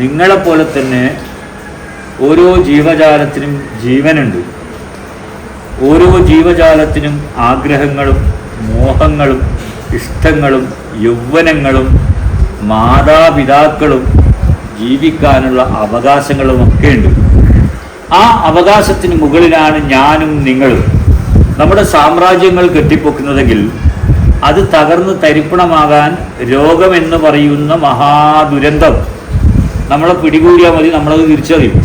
നിങ്ങളെപ്പോലെ തന്നെ ഓരോ ജീവജാലത്തിനും ജീവനുണ്ട്. ഓരോ ജീവജാലത്തിനും ആഗ്രഹങ്ങളും മോഹങ്ങളും ഇഷ്ടങ്ങളും യൗവനങ്ങളും മാതാപിതാക്കളും ജീവിക്കാനുള്ള അവകാശങ്ങളും ഒക്കെ ഉണ്ട് ആ അവകാശത്തിന് മുകളിലാണ് ഞാനും നിങ്ങളും. നമ്മുടെ സാമ്രാജ്യങ്ങൾ കെട്ടിപ്പൊക്കുന്നതെങ്കിൽ അത് തകർന്ന് തരിപ്പണമാകാൻ രോഗമെന്ന് പറയുന്ന മഹാദുരന്തം. നമ്മളെ പിടികൂടിയാൽ മതി നമ്മളത് തിരിച്ചറിയും.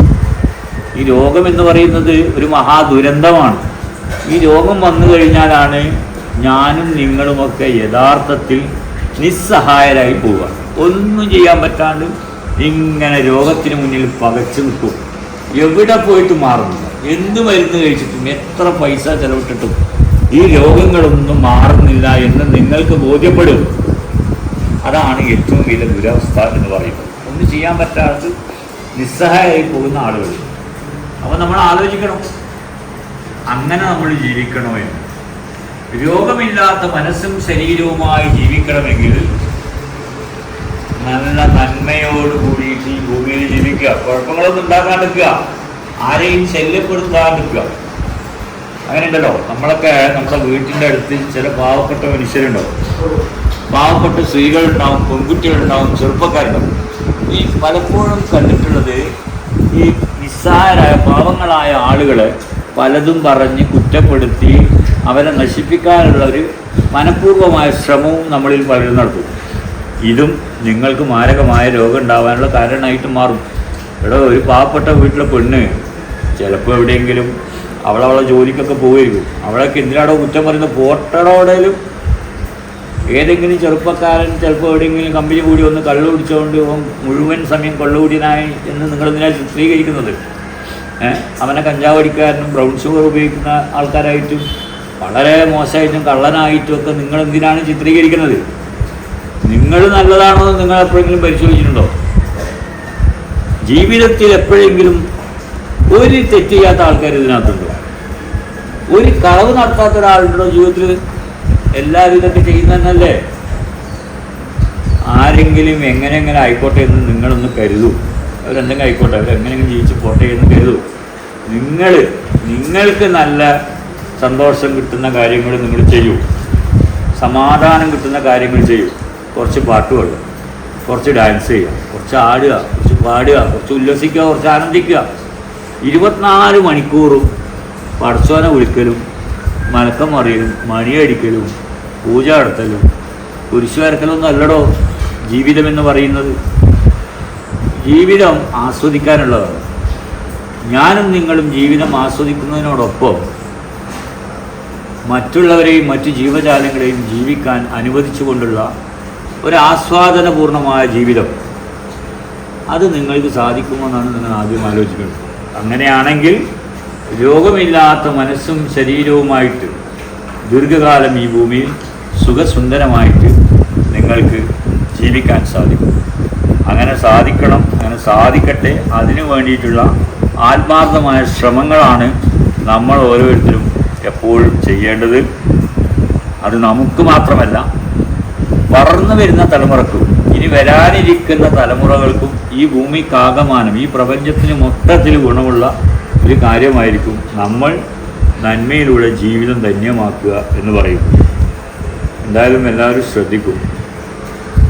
ഈ രോഗം എന്ന് പറയുന്നത് ഒരു മഹാദുരന്തമാണ്. ഈ രോഗം വന്നു കഴിഞ്ഞാലാണ് ഞാനും നിങ്ങളുമൊക്കെ യഥാർത്ഥത്തിൽ നിസ്സഹായരായി പോവുക. ഒന്നും ചെയ്യാൻ പറ്റാണ്ട് ഇങ്ങനെ രോഗത്തിന് മുന്നിൽ പകച്ചു നിൽക്കും. എവിടെ പോയിട്ട് മാറുന്നില്ല. എന്ത് മരുന്ന് കഴിച്ചിട്ടും എത്ര പൈസ ചെലവിട്ടിട്ടും ഈ രോഗങ്ങളൊന്നും മാറുന്നില്ല എന്ന് നിങ്ങൾക്ക് ബോധ്യപ്പെടും. അതാണ് ഏറ്റവും വലിയ ദുരവസ്ഥ എന്ന് പറയുന്നത്. ഒന്നും ചെയ്യാൻ പറ്റാത്ത നിസ്സഹായമായി പോകുന്ന ആളുകൾ. അപ്പോൾ നമ്മൾ ആലോചിക്കണം. അങ്ങനെ നമ്മൾ ജീവിക്കണോ എന്ന്. രോഗമില്ലാത്ത മനസ്സും ശരീരവുമായി ജീവിക്കണമെങ്കിൽ നല്ല നന്മയോട് കൂടിയിട്ട് ഈ ഭൂമിയിൽ ജീവിക്കുക. കുഴപ്പങ്ങളൊന്നും ഉണ്ടാക്കാണ്ടിരിക്കുക ആരെയും ശല്യപ്പെടുത്താണ്ടിരിക്കുക അങ്ങനെ ഉണ്ടല്ലോ നമ്മളൊക്കെ നമ്മുടെ വീട്ടിന്റെ അടുത്ത് ചില പാവപ്പെട്ട മനുഷ്യരുണ്ടാവും. പാവപ്പെട്ട സ്ത്രീകളുണ്ടാവും പെൺകുട്ടികളുണ്ടാവും ചെറുപ്പക്കാരുണ്ടാവും. ഈ പലപ്പോഴും കണ്ടിട്ടുള്ളത് ഈ നിസ്സാരായ പാവങ്ങളായ ആളുകളെ പലതും പറഞ്ഞ് കുറ്റപ്പെടുത്തി അവരെ നശിപ്പിക്കാനുള്ള ഒരു മനഃപൂർവമായ ശ്രമവും നമ്മളിൽ പലരും നടത്തും. ഇതും നിങ്ങൾക്ക് മാരകമായ രോഗം ഉണ്ടാവാനുള്ള കാരണമായിട്ട് മാറും. ഇവിടെ ഒരു പാവപ്പെട്ട വീട്ടിലെ പെണ്ണ് ചിലപ്പോൾ എവിടെയെങ്കിലും അവളവളെ ജോലിക്കൊക്കെ പോവുകയും അവളൊക്കെ എന്തിനാടോ കുറ്റം പറയുന്നത്? പോട്ടടോടേലും ഏതെങ്കിലും ചെറുപ്പക്കാരൻ ചിലപ്പോൾ എവിടെയെങ്കിലും കമ്പനി കൂടി വന്ന് കള്ളു കുടിച്ചുകൊണ്ട് മുഴുവൻ സമയം കള്ളുകൂടിയനായി എന്ന് നിങ്ങൾ ഇതിനെ ചിത്രീകരിക്കുന്നത് അവനെ കഞ്ചാവടിക്കാരനും ബ്രൗൺ ഷുഗർ ഉപയോഗിക്കുന്ന ആൾക്കാരായിട്ടും വളരെ മോശമായിട്ടും കള്ളനായിട്ടും ഒക്കെ നിങ്ങൾ എന്തിനാണ് ചിത്രീകരിക്കുന്നത്? നിങ്ങൾ നല്ലതാണോ നിങ്ങൾ എപ്പോഴെങ്കിലും പരിശോധിച്ചിട്ടുണ്ടോ? ജീവിതത്തിൽ എപ്പോഴെങ്കിലും ഒരു തെറ്റ് ചെയ്യാത്ത ആൾക്കാർ ഇതിനകത്തുണ്ടോ. ഒരു കളവ് നടത്താത്ത ഒരാളുണ്ടോ ജീവിതത്തിൽ എല്ലാവരും ഇതൊക്കെ ചെയ്യുന്നതന്നല്ലേ ആരെങ്കിലും എങ്ങനെ എങ്ങനെ ആയിക്കോട്ടെ എന്ന് നിങ്ങളൊന്ന് കരുതൂ. അവരെന്തെങ്കിലും ആയിക്കോട്ടെ അവരെങ്ങനെയെങ്കിലും ജീവിച്ച് പോട്ടെ എന്ന് കരുതൂ. നിങ്ങൾ നിങ്ങൾക്ക് നല്ല സന്തോഷം കിട്ടുന്ന കാര്യങ്ങൾ നിങ്ങൾ ചെയ്യൂ. സമാധാനം കിട്ടുന്ന കാര്യങ്ങൾ ചെയ്യൂ. കുറച്ച് പാട്ട് പാടുക കുറച്ച് ഡാൻസ് ചെയ്യുക കുറച്ച് ആടുക കുറച്ച് പാടുക കുറച്ച് ഉല്ലസിക്കുക കുറച്ച് ആനന്ദിക്കുക. ഇരുപത്തിനാല് മണിക്കൂറും പടച്ചോനെ വിളിക്കലും മലക്കം മറിയലും മണിയടിക്കലും പൂജ നടത്തലും. കുരിശു വരക്കലൊന്നും അല്ലടോ ജീവിതം എന്ന് പറയുന്നത്. ജീവിതം ആസ്വദിക്കാനുള്ളതാണ്. ഞാനും നിങ്ങളും ജീവിതം ആസ്വദിക്കുന്നതിനോടൊപ്പം മറ്റുള്ളവരെയും മറ്റു ജീവജാലങ്ങളെയും ജീവിക്കാൻ അനുവദിച്ചുകൊണ്ടുള്ള ഒരു ആസ്വാദനപൂർണമായ ജീവിതം. അത് നിങ്ങൾക്ക് സാധിക്കുമെന്നാണ് നിങ്ങൾ ആദ്യം ആലോചിക്കുന്നത്. അങ്ങനെയാണെങ്കിൽ രോഗമില്ലാത്ത മനസ്സും ശരീരവുമായിട്ട് ദീർഘകാലം ഈ ഭൂമിയിൽ സുഖസുന്ദരമായിട്ട് നിങ്ങൾക്ക് ജീവിക്കാൻ സാധിക്കും. അങ്ങനെ സാധിക്കണം അങ്ങനെ സാധിക്കട്ടെ. അതിനു വേണ്ടിയിട്ടുള്ള ആത്മാർത്ഥമായ ശ്രമങ്ങളാണ് നമ്മൾ ഓരോരുത്തരും എപ്പോഴും ചെയ്യേണ്ടത്. അത് നമുക്ക് മാത്രമല്ല വളർന്നു വരുന്ന തലമുറക്കും ഇനി വരാനിരിക്കുന്ന തലമുറകൾക്കും ഈ ഭൂമിക്കാകമാനം ഈ പ്രപഞ്ചത്തിന് മൊത്തത്തിൽ ഗുണമുള്ള ഒരു കാര്യമായിരിക്കും നമ്മൾ നന്മയിലൂടെ ജീവിതം ധന്യമാക്കുക എന്ന് പറയും എന്തായാലും എല്ലാവരും ശ്രദ്ധിക്കും.